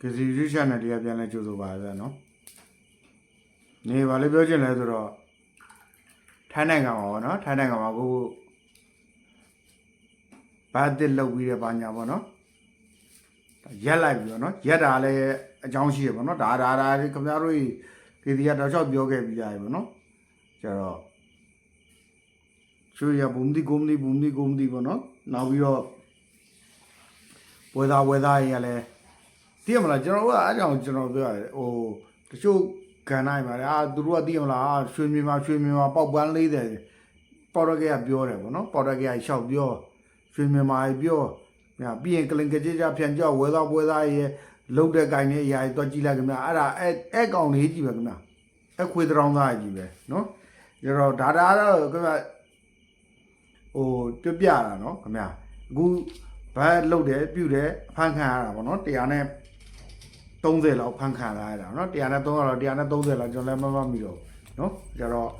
ကစီရချန်နယ်လေးကပြန်လဲကြိုးဆိုပါရစေနော်နေပါလေပြောချင်လဲဆိုတော့ထိုင်းနိုင်ငံမှာပေါ့နော်ထိုင်းနိုင်ငံမှာကိုဘာတစ်လောက်ပြီးတဲ့ဘာညာပေါ့နော်ရက်လိုက်ပြီးတော့နော်ရက်တာလည်းအကြောင်းရှိရပေါ့နော်ဒါဒါဒါခင်ဗျားတို့ကေဒီကတော့ချောက်ပြောခဲ့ပြီးကြရပေါ့နော်ကျတော့ချွေရဘုံဒီဂုံဒီဘုံဒီဂုံဒီပေါ့နော်နောက်ပြီးတော့ဝေသားဝေသားကြီးကလည်း သိရမလားကျွန်တော်တို့ကအားကြောင့်ကျွန်တော်ပြောရတယ်ဟိုတချို့ကဏ္ဍတွေမှာလည်းအာသူတို့ကသိရမလားအာရွှေမြင်မှာရွှေမြင်မှာပေါက်ပန်း40ပေါ်တော့ကကပြောတယ်ပေါ့နော်ပေါ်တော့ကကရှောက်ပြောရွှေမြင်မှာပြောညာပြီးရင်ကလင်ကကြကြဖြန်ကြောက်ဝဲသားပွဲသားရဲ့လုတ်တဲ့ဂိုင်းနဲ့အရာကြီးတွက်ကြည့်လိုက်ခင်ဗျာအဲ့ဒါအဲ့အဲ့ကောင်လေးကြီးပဲခင်ဗျာအဲ့ခွေတောင်းသားကြီးပဲနော်ကျတော့ဒါဒါတော့ခင်ဗျာဟိုပြပြတာနော်ခင်ဗျာအခုဘာလုတ်တယ်ပြုတ်တယ်အဖန်ခံရတာပေါ့နော်တရားနဲ့ 30လောက်ဖန်ခံလာရတာနော်တရားနဲ့30လောက်တရားနဲ့30လောက်ကျွန်တော်လည်းမမမိတော့ဘူးနော်ကျတော့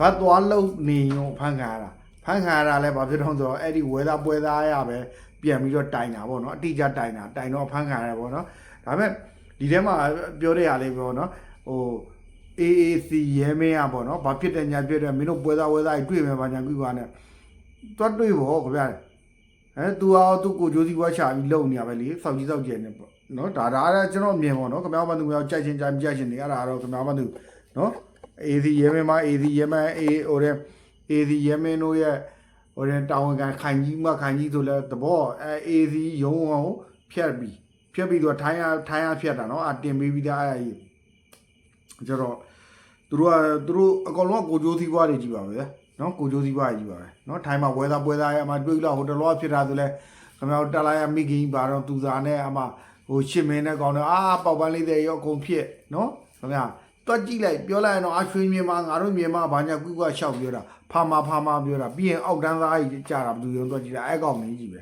ဘာသွားလုတ်နေရောဖန်ခံရတာဖန်ခံရတာလည်းဘာဖြစ်တော့ဆိုတော့အဲ့ဒီဝဲသားပွဲသားရပဲပြန်ပြီးတော့တိုင်တာပေါ့နော်အတိအကျတိုင်တာတိုင်တော့ဖန်ခံရတယ်ပေါ့နော်ဒါပေမဲ့ဒီထဲမှာပြောတဲ့ဟာလေးပေါ့နော်ဟို AAC ရဲမင်းอ่ะပေါ့နော်ဘာဖြစ်တယ်ညာဖြစ်တယ်မင်းတို့ပွဲသားဝဲသားကြီးတွေ့မယ်ဘာညာကွာနဲ့တွတ်တွေ့ပေါ့ခင်ဗျာ အဲ तू အောင် तू ကိုဂျိုးစီကွာရှာပြီးလုံနေရပဲလေစောက်ကြီးစောက်ကျယ်နေပေါ့နော်ဒါဒါအဲ့ကျွန်တော်အမြင်ပေါ့နော်ခင်ဗျားဘာသူများကြိုက်ချင်းကြိုက်မကြိုက်ချင်းနေအဲ့ဒါတော့ခင်ဗျားဘာသူနော် AAC ရဲမင်းမ AAC ရဲမင်း A ဟိုတဲ့ AAC ရဲမင်းတို့ရဲ့ဟိုတဲ့တာဝန်ခံခိုင်ကြီးမခိုင်ကြီးဆိုလဲသဘောအဲ AAC ရုံးအောင်ဖြတ်ပြီးဖြတ်ပြီးတော့ထိုင်းရထိုင်းရဖြတ်တာနော်အတင်ပေးပြီးသားအဲ့ဒါကြီးကျတော့သူတို့ကသူတို့အကောင်လုံးကကိုကြိုးသီးပွားတွေကြီးပါပဲ နော်ကိုကြိုးသီးပွားကြီးပါပဲနော်ထိုင်းမှာဝဲသားပွဲသားရအမှတွေ့လို့ဟိုတလောဖြစ်တာဆိုလဲခင်ဗျားတို့တက်လာရမိခင်ပါတော့သူစားနဲ့အမှဟိုရှစ်မင်းနဲ့ကောင်းတော့အာပေါက်ပန်းလေးတွေရောအကုန်ဖြစ်နော်ခင်ဗျာတွက်ကြည့်လိုက်ပြောလိုက်ရင်တော့အရွှေမြင်မှာငါတို့မြင်မှာဘာညာကုကရှောက်ပြောတာဖာမာဖာမာပြောတာပြီးရင်အောက်တန်းသားကြီးကြာတာဘယ်သူရုံတွက်ကြည့်တာအဲ့ကောင်လေးကြီးပဲ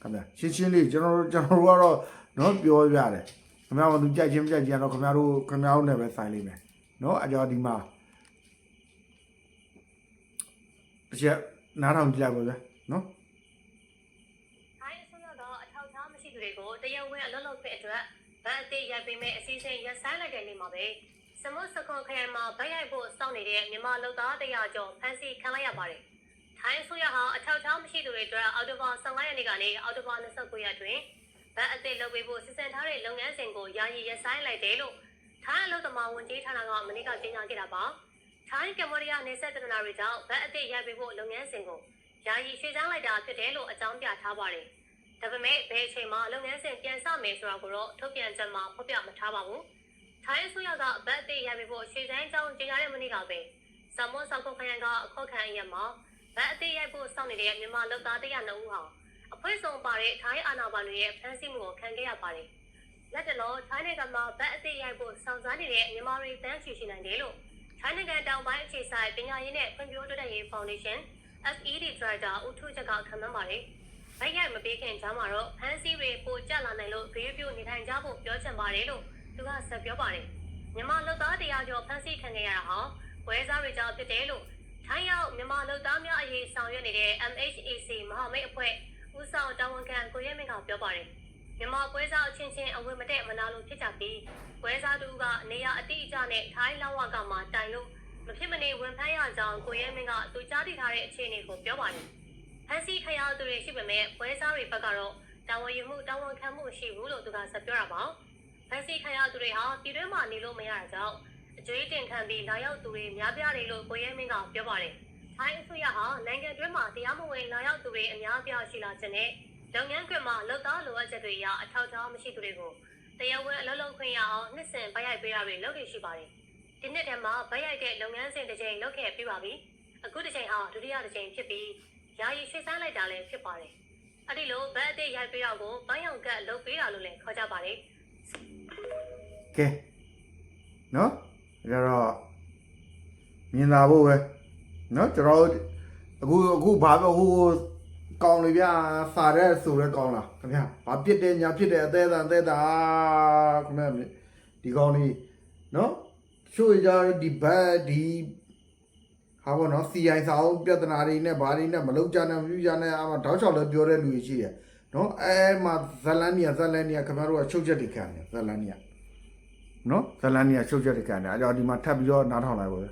ခင်ဗျာရှင်းရှင်းလေးကျွန်တော်တို့ကျွန်တော်တို့ကတော့နော်ပြောပြတယ်ခင်ဗျားကသူကြိုက်ချင်းမကြိုက်ချင်းတော့ခင်ဗျားတို့ခင်ဗျားတို့နဲ့ပဲဆိုင်လိမ့်မယ်နော်အကြောဒီမှာ တစ်ချက်နားထောင်ကြည့်လိုက်ပါဗျာနော်ထိုင်းအစိုးရကအထောက်အထားမရှိသူတွေကိုတရားဝင်အလုပ်လုပ်ခွင့်အတွက်ဗတ်အသေးရိုက်ပေးမဲ့အစီအစဉ်ရပ်ဆိုင်းလိုက်တဲ့နေ့မှာပဲစမုတ်စကွန်ခရိုင်မှာဗတ်ရိုက်ဖို့စောင့်နေတဲ့မြန်မာလူသားတရားကျော်ဖမ်းဆီးခံလိုက်ရပါတယ်။ထိုင်းအစိုးရဟာအထောက်အထားမရှိသူတွေအတွက်အော်တိုဘာ15ရက်နေ့ကနေအော်တိုဘာ29ရက်တွင်ဗတ်အသေးလုပ်ပေးဖို့စီစဉ်ထားတဲ့လုပ်ငန်းစဉ်ကိုယာယီရပ်ဆိုင်းလိုက်တယ်လို့ထိုင်းအလုပ်သမားဝန်ကြီးဌာနကမနေ့ကကြေညာခဲ့တာပါ။ ထိုင်းကမ္ဘောဒီးယားနေဆက်တရနာတွေကြောင့်ဗတ်အသေးရိုက်ပေးဖို့လုပ်ငန်းစဉ်ကိုယာယီရွှေ့ဆိုင်းလိုက်တာဖြစ်တယ်လို့အကြောင်းပြထားပါတယ်။ဒါပေမဲ့ဘယ်အချိန်မှလုပ်ငန်းစဉ်ပြန်စမယ်ဆိုတာကိုတော့ထုတ်ပြန်ချက်မှာဖော်ပြမထားပါဘူး။ထိုင်းအစိုးရကအပတ်အသေးရပြီဖို့ရှေ့တိုင်းကြောင်းကြေညာတဲ့မနေ့ကပဲဆမ်မွန်ဆောက်ခွန်ခရိုင်ကအခုတ်ခံအရက်မှာဗတ်အသေးရိုက်ဖို့စောင့်နေတဲ့မြန်မာလုပ်သား102ဦးဟာအဖွဲ့စုံပါတဲ့ထိုင်းအာဏာပိုင်တွေရဲ့ဖမ်းဆီးမှုကိုခံခဲ့ရပါတယ်။လက်တလုံးထိုင်းနိုင်ငံမှာဗတ်အသေးရိုက်ဖို့စောင့်စားနေတဲ့မြန်မာတွေတန်းချီရှိနိုင်တယ်လို့ ထိုင်းနိုင်ငံတောင်ပိုင်းအခြေစိုက်ပညာရေးနဲ့ဖွံ့ဖြိုးတိုးတက်ရေးဖောင်ဒေးရှင်း FED Director ဦးထုချက်ကခန့်မှန်းပါတယ်။ဗိုက်ရိုက်မပေးခင်ကြားမှာတော့ဖန်စီတွေပိုကျလာနိုင်လို့ဂရုပြုနေထိုင်ကြဖို့ပြောချင်ပါတယ်လို့သူကဆက်ပြောပါတယ်။မြန်မာလူသားတရားကျော်ဖန်စီခံခဲ့ရတာဟာဝဲစားတွေကြောင့်ဖြစ်တယ်လို့ထိုင်းရောက်မြန်မာလူသားများအရေးဆောင်ရွက်နေတဲ့ MHAC မဟာမိတ်အဖွဲ့ဦးဆောင်တာဝန်ခံကိုရဲမင်းကပြောပါတယ်။ မြန်မာပွဲစားအချင်းချင်းအဝင်မတဲ့မနာလို့ဖြစ်ကြပြီးပွဲစားတူကနေရာအတိအကျနဲ့ထိုင်းလောက်ဝကမှတိုင်လို့မဖြစ်မနေဝင်ဖမ်းရကြောင်းကိုရဲမင်းကသူကြားသိထားတဲ့အခြေအနေကိုပြောပါတယ်။ဖန်စီခရသူတွေရှိပေမဲ့ပွဲစားတွေဘက်ကတော့တာဝန်ယူမှုတာဝန်ခံမှုရှိဘူးလို့သူကဆက်ပြောတာပါဖန်စီခရသူတွေဟာပြည်တွင်းမှာနေလို့မရတာကြောင့်အကျွေးတင်ခံပြီးလာရောက်သူတွေများပြားတယ်လို့ကိုရဲမင်းကပြောပါတယ်ထိုင်းအစိုးရဟာနိုင်ငံတွင်းမှာတရားမဝင်လာရောက်သူတွေအများပြားရှိလာခြင်းနဲ့ လုပ်ငန်းခွင်မှာလုပ်သားလိုအပ်ချက်တွေအရအထောက်အထားမရှိသူတွေကိုတရားဝင်အလုပ်လုပ်ခွင့်ရအောင်နှစ်စဉ်ဗိုက်ရိုက်ပေးတာတွေလုပ်နေရှိပါတယ်ဒီနှစ်ထဲမှာဗိုက်ရိုက်တဲ့လုပ်ငန်းစဉ်တစ်ကြိမ်လုပ်ခဲ့ပြီးပါပြီအခုတစ်ချိန်ဟာဒုတိယတစ်ချိန်ဖြစ်ပြီးယာယီရွှေ့ဆိုင်းလိုက်တာလည်းဖြစ်ပါတယ်။အဲ့ဒီလိုဘတ်အသေးရိုက်ပေးတော့ကိုဘိုင်းအောင်ကတ်လုပ်ပေးတာလို့လည်းခေါ်ကြပါတယ်ကဲနော်ဒါတော့မြင်လာဖို့ပဲနော်ကျွန်တော်တို့အခုအခုဘာပဲဟို ကောင်းလေဗျာစာရဲဆိုရဲကောင်းလားခင်ဗျာဘာပြစ်တယ်ညာပြစ်တယ်အသေးသားအသေးသားခင်ဗျာဒီကောင်းလေးနော်ချိုးကြဒီဘတ်ဒီဟာဘောနော် CI စာအုပ်ပြဿနာတွေနဲ့ဘာတွေနဲ့မလုံးကြနဲ့မပြူကြနဲ့အမတောက်ချောက်လည်းပြောတဲ့လူတွေရှိတယ်နနော်အဲမှာဇလန်နီယာဇလန်နီယာခင်ဗျားတို့ကချုပ်ချက်တွေခံတယ်ဇလန်နီယာနော်ဇလန်နီယာချုပ်ချက်တွေခံတယ်အဲကြောင့်ဒီမှာထပ်ပြီးတော့နားထောင်လိုက်ပါဦးဘ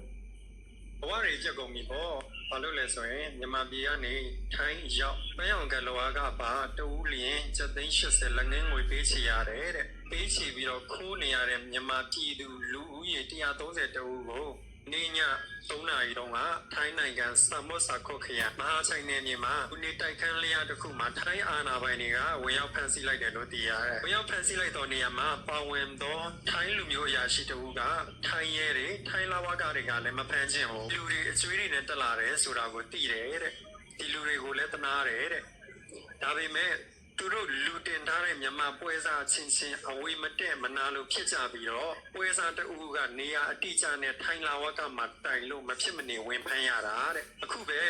ဝတွေကြက်ကုန်ပြီပေါ့ ဘာလို့လဲဆိုရင်မြန်မာပြည်ကနေထိုင်းရောက်ပန်းရောင်ကလောကပါတူးလျင်စက်သိန်း80လက်ငင်းငွေပေးချရတယ်တဲ့ပေးချပြီးတော့ခိုးနေရတဲ့မြန်မာပြည်သူလူဦးရေ130တူကို နေည3နာရီတုန်းကထိုင်းနိုင်ငံစမွတ်စာခုတ်ခရိုင်မဟာချိုင်နယ်မြေမှာခုနေတိုက်ခန်းလျာတစ်ခုမှာထိုင်းအာဏာပိုင်တွေကဝင်ရောက်ဖမ်းဆီးလိုက်တယ်လို့သိရတယ်။ဝင်ရောက်ဖမ်းဆီးလိုက်တဲ့နေရာမှာပါဝင်သောထိုင်းလူမျိုးအရာရှိတဦးကထိုင်းရဲတွေထိုင်းလာဝကတွေကလည်းမဖမ်းခြင်းဘူးလူတွေအကျွေးတွေနဲ့တက်လာတယ်ဆိုတာကိုသိတယ်တဲ့။ဒီလူတွေကိုလည်းတနာတယ်တဲ့။ဒါပေမဲ့ သူတို့လူတင်ထားတဲ့မြန်မာပွဲစားချင်းချင်းအဝေးမတက်မနာလို့ဖြစ်ကြပြီးတော့ပွဲစားတအူးကနေရာအတိအကျနဲ့ထိုင်းလာဝကမှာတိုင်လို့မဖြစ်မနေဝင်ဖမ်းရတာတဲ့အခုပဲ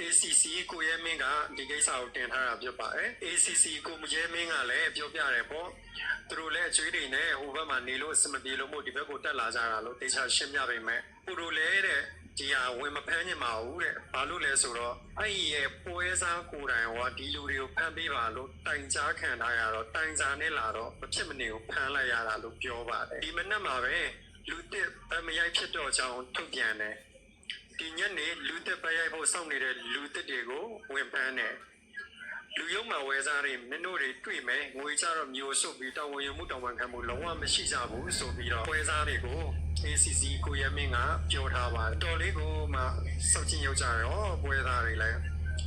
ACC ကိုရဲမင်းကဒီကိစ္စကိုတင်ထားတာဖြစ်ပါတယ် ACC ကိုရဲမင်းကလည်းပြောပြတယ်ပေါ့သူတို့လည်းအကျွေးတွေနဲ့ဟိုဘက်မှာနေလို့အဆင်မပြေလို့မို့ဒီဘက်ကိုတက်လာကြတာလို့တေချာရှင်းပြပေးမယ်သူတို့လည်းတဲ့ ဒီဟာဝင်မဖမ်းညင်ပါဘူးတဲ့ဘာလို့လဲဆိုတော့အဲ့ဒီရဲ့ပွဲစားကိုယ်တိုင်ဟောဒီလူတွေကိုဖမ်းပေးပါလို့တိုင်ကြားခံထားရတော့တိုင်ကြားနဲ့လာတော့မဖြစ်မနေကိုဖမ်းလိုက်ရတာလို့ပြောပါတယ်ဒီမနက်မှာပဲလူတစ်ဗမရိုက်ဖြစ်တော့ကြောင်းထုတ်ပြန်တယ်ဒီညနေလူသက်ပရိုက်ဖို့စောင့်နေတဲ့လူသက်တွေကိုဝင်ပန်းတယ်လူယုံမှာဝဲစားတွေမင်းတို့တွေတွေ့မယ်ငွေကြတော့မျိုးစုပ်ပြီးတောင်းဝင်မှုတောင်းဝန်ခံမှုလုံးဝမရှိကြဘူးဆိုပြီးတော့ဝဲစားတွေကို ACC ကိုရမင်းကပြောထားပါတယ်တော်လေးကိုမှစောက်ချင်းရောက်ကြရောဝဲစားတွေလည်း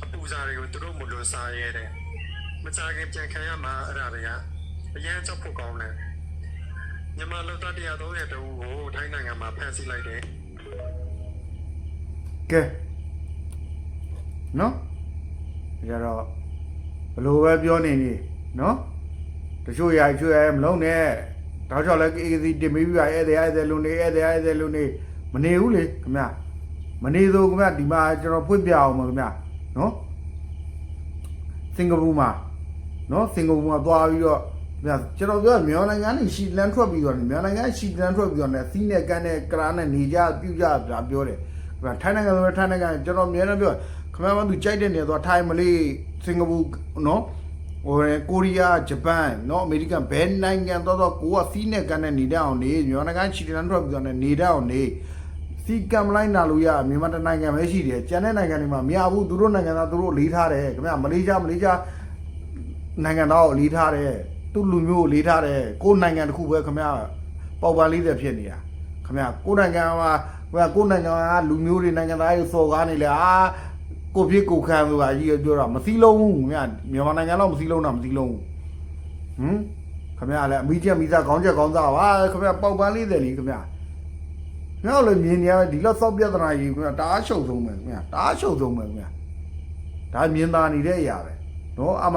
အပူစားတွေကိုသူတို့မလို့စားရဲတယ်မကြခင်ပြန်ခံရမှာအဲ့ဒါတွေကအရန်ကြောက်ဖို့ကောင်းတယ်မြန်မာလူသားတရား30တူကိုထိုင်းနိုင်ငံမှာဖမ်းဆီးလိုက်တယ်ကဲနော်ကြတော့ဘလို့ပဲပြောနေနေနော်တချို့ရချို့ရမလုံးနဲ့ တောက်ချောက်လည်းအေးစီတင်ပြီးပြဧည့်သည်ဧည့်သည်လူနေဧည့်သည်ဧည့်သည်လူနေမနေဘူးလေခင်ဗျမနေဆိုခင်ဗျဒီမှာကျွန်တော်ဖွင့်ပြအောင်ပါခင်ဗျနော်စင်ကာပူမှာနော်စင်ကာပူမှာသွားပြီးတော့ဗျကျွန်တော်ပြောမြန်မာနိုင်ငံနဲ့ရှီလန်ထွက်ပြီးတော့မြန်မာနိုင်ငံရှီလန်ထွက်ပြီးတော့ねစီးနဲ့ကန်းနဲ့ကရာနဲ့နေကြပြုကြပြပြောတယ်ခင်ဗျာထိုင်းနိုင်ငံဆိုတော့ထိုင်းနိုင်ငံကျွန်တော်အများနဲ့ပြောခင်ဗျားမသူကြိုက်တဲ့နေရာဆိုတော့ထိုင်းမလေးစင်ကာပူနော် ဟိုကိုရီးယားဂျပန်နော်အမေရိကန်ဘယ်နိုင်ငံတော့တော့ကိုကစီးနဲ့ကန်နဲ့နေတတ်အောင်နေမြန်မာနိုင်ငံချီတန်ထွက်ပြီးတော့ねနေတတ်အောင်နေစီကံမလိုက်နာလို့ရမြန်မာတနိုင်ငံပဲရှိတယ်ကျန်တဲ့နိုင်ငံတွေမှာမရဘူးသူတို့နိုင်ငံသားသူတို့လေးထားတယ်ခင်ဗျာမလေးရှားမလေးရှားနိုင်ငံသားကိုလေးထားတယ်သူလူမျိုးကိုလေးထားတယ်ကိုယ်နိုင်ငံတစ်ခုပဲခင်ဗျာပေါက်ပန်းလေးတဲ့ဖြစ်နေတာခင်ဗျာကိုယ်နိုင်ငံမှာဟိုကကိုယ်နိုင်ငံကလူမျိုးတွေနိုင်ငံသားတွေစော်ကားနေလေအာ ကိုဖြစ်ကိုခံဆိုတာကြီးပြောတာမစည်းလုံးဘူးခင်ဗျမြန်မာနိုင်ငံတော့မစည်းလုံးတာမစည်းလုံးဘူးဟမ်ခင်ဗျာလည်းအမိချက်မိသားခေါင်းချက်ခေါင်းသားပါခင်ဗျပေါက်ပန်းလေးတယ်လीခင်ဗျငါလည်းမြင်နေရဒီလောက်စောက်ပြဿနာကြီးခင်ဗျတအားရှုပ်ဆုံးပဲခင်ဗျတအားရှုပ်ဆုံးပဲခင်ဗျဒါမြင်သာနေတဲ့အရာပဲနော်အမ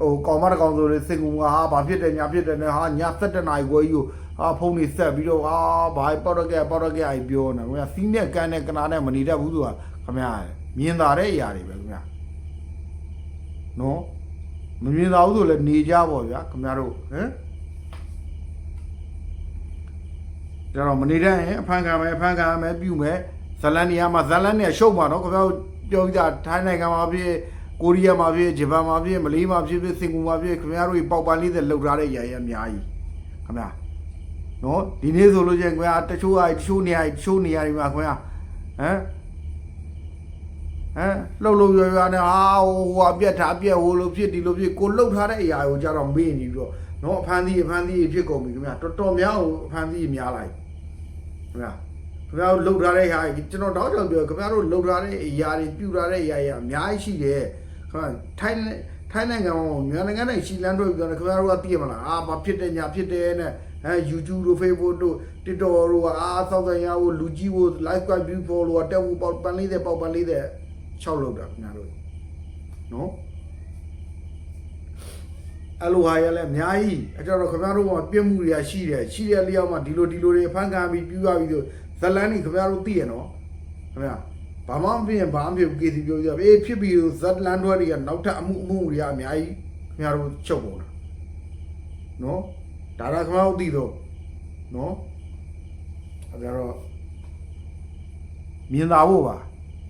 ဟိုကောင်မတကောင်ဆိုလေစင်ကူကဟာဘာဖြစ်တယ်ညာဖြစ်တယ်နဲ့ဟာညာ7နာရီခွဲကြီးကိုအာဖုန်းနေဆက်ပြီးတော့အာဘာပေါတော့ကဲပေါတော့ကဲအိုင်ပြောနေခင်ဗျာစီးနဲ့ကန်နဲ့ကနာနဲ့မနေတတ်ဘူးသူကခင်ဗျာ မြင်သာတဲ့အရာတွေပဲခင်ဗျာနော်မမြင်သာဘူးဆိုလည်းနေကြပါဗျာခင်ဗျားတို့ဟမ်ကျတော့မနေတတ်ရင်အဖန်ခံမယ်အဖန်ခံမယ်ပြုမယ်ဇလန်နီယာမှာဇလန်နဲ့ရှုပ်မှာနော်ခင်ဗျားတို့ပြောကြထိုင်းနိုင်ငံမှာဖြစ်ကိုရီးယားမှာဖြစ်ဂျပန်မှာဖြစ်မလေးမှာဖြစ်ဖြစ်စင်ကာပူမှာဖြစ်ခင်ဗျားတို့ပေါက်ပန်းလေးတွေလှုပ်ထားတဲ့အရာတွေအများကြီးခင်ဗျာနော်ဒီနေ့ဆိုလို့ချင်းခင်ဗျာတချို့ကတချို့နေရာတချို့နေရာတွေမှာခင်ဗျာဟမ် ဟမ်လှုပ်လှုပ်ရွရွနဲ့ဟာဟိုဟိုအပြက်ထားအပြက်ဟိုလိုဖြစ်ဒီလိုဖြစ်ကိုလှုပ်ထားတဲ့အရာကိုကြတော့မေ့နေပြီးတော့နော်အဖန်သီးအဖန်သီးဖြစ်ကုန်ပြီခင်ဗျာတော်တော်များအောင်အဖန်သီးများလိုက်ခင်ဗျာခင်ဗျားတို့လှုပ်ထားတဲ့ဟာကျွန်တော်တောက်ကြောင်ပြောခင်ဗျားတို့လှုပ်ထားတဲ့အရာတွေပြူထားတဲ့အရာတွေအများကြီးရှိတယ်ခင်ဗျာထိုင်းထိုင်းနိုင်ငံမှာမြန်မာနိုင်ငံနဲ့ရှီလန်တို့ပြောတယ်ခင်ဗျားတို့ကသိရမလားအာဘာဖြစ်တယ်ညာဖြစ်တယ်နဲ့အဲ YouTube တို့ Facebook တို့ TikTok တို့ကအားသောက်ဆိုင်ရဖို့လူကြီးဖို့ live quite view follow တက်ဖို့ပေါက်ပန်းလေးတဲ့ပေါက်ပန်းလေးတဲ့ 6လောက်တာခင်ဗျားတို့နော်အလိုဟာရလဲအများကြီးအကြတော့ခင်ဗျားတို့ကပြည့်မှုတွေကရှိတယ်ရှိတဲ့လျောက်မှာဒီလိုဒီလိုတွေဖန်ခံပြီးပြူရပြီးဆိုဇလန်းนี่ခင်ဗျားတို့သိရနော်ခင်ဗျာဘာမှမဖြစ်ရင်ဘာမှမဖြစ်ဘူး KC ပြောပြအေးဖြစ်ပြီးဇလန်တွေတွေကနောက်ထပ်အမှုအမှုတွေကအများကြီးခင်ဗျားတို့ချုပ်ကုန်တာနော်ဒါရခမောက်တည်တော့နော်အဲဒါတော့မြင်သာဖို့ပါ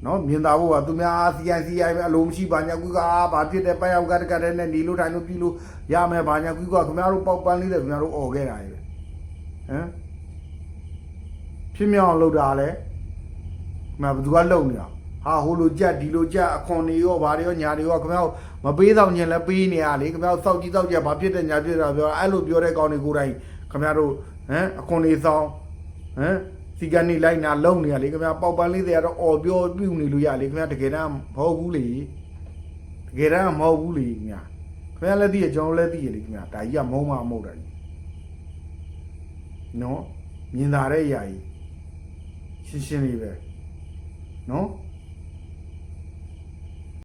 နော်မြင်သာဖို့ကသူများ CICI ပဲအလိုမရှိပါညာကွီကအာဘာဖြစ်တဲ့ပန်းရောက်ကတကတဲ့နဲ့နေလို့ထိုင်လို့ပြီးလို့ရမယ်ဘာညာကွီကခင်ဗျားတို့ပေါက်ပန်းလေးတယ်ခင်ဗျားတို့អော်ခဲ့တာကြီးပဲဟမ်ဖြစ်မြောက်အောင်လုပ်တာလဲမဘသူကလုံနေတာဟာဟိုလိုကြက်ဒီလိုကြက်အခွန်တွေရောဘာတွေရောညာတွေရောခင်ဗျားတို့မပေးတော့ညင်လဲပေးနေရလေခင်ဗျားတို့စောက်ကြည့်စောက်ကြဘာဖြစ်တဲ့ညာဖြစ်တာပြောအဲ့လိုပြောတဲ့ကောင်တွေကိုယ်တိုင်ခင်ဗျားတို့ဟမ်အခွန်တွေဆောင်ဟမ် စီကနေလိုက်နာလုံနေရလေခင်ဗျာပေါက်ပန်းလေးတွေကတော့អော်ပြောပြုနေလို့ရလေခင်ဗျာတကယ်တမ်းမဟုတ်ဘူးလေတကယ်တမ်းမဟုတ်ဘူးလေခင်ဗျာခင်ဗျာလည်းသိရကျွန်တော်လည်းသိရလေခင်ဗျာဒါကြီးကမုံမမဟုတ်တာကြီးနော်မြင်သာတဲ့အရာကြီးရှင်းရှင်းလေးပဲနော်